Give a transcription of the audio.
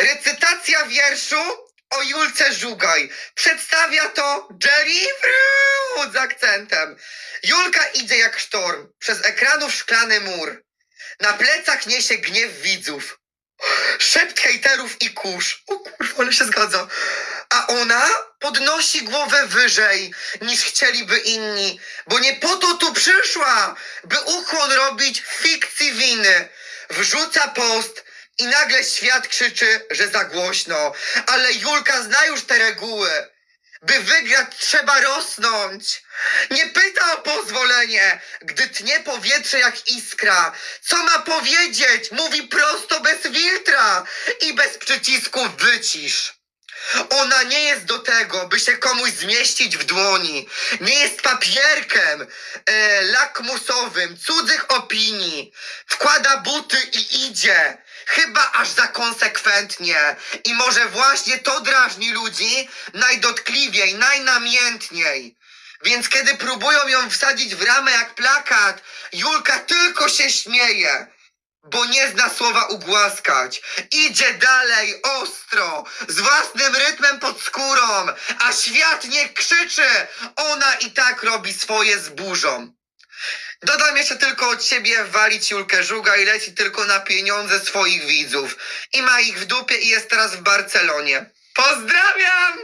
Recytacja wierszu o Julce Żugaj. Przedstawia to Jerry z akcentem. Julka idzie jak sztorm przez ekranów szklany mur. Na plecach niesie gniew widzów. Szept hejterów i kurz. O kurwa, ale się zgadza. A ona podnosi głowę wyżej niż chcieliby inni, bo nie po to tu przyszła, by ukłon robić fikcji winy. Wrzuca post i nagle świat krzyczy, że za głośno. Ale Julka zna już te reguły. By wygrać trzeba rosnąć. Nie pyta o pozwolenie, gdy tnie powietrze jak iskra. Co ma powiedzieć? Mówi prosto bez filtra i bez przycisku wycisz. Ona nie jest do tego, by się komuś zmieścić w dłoni. Nie jest papierkiem e, lakmusowym cudzych opinii. Wkłada buty i idzie. Chyba aż za konsekwentnie. I może właśnie to drażni ludzi najdotkliwiej, najnamiętniej. Więc kiedy próbują ją wsadzić w ramę jak plakat, Julka tylko się śmieje bo nie zna słowa ugłaskać. Idzie dalej, ostro, z własnym rytmem pod skórą, a świat nie krzyczy. Ona i tak robi swoje z burzą. Dodam jeszcze tylko od siebie walić Julkę Żuga i leci tylko na pieniądze swoich widzów. I ma ich w dupie i jest teraz w Barcelonie. Pozdrawiam!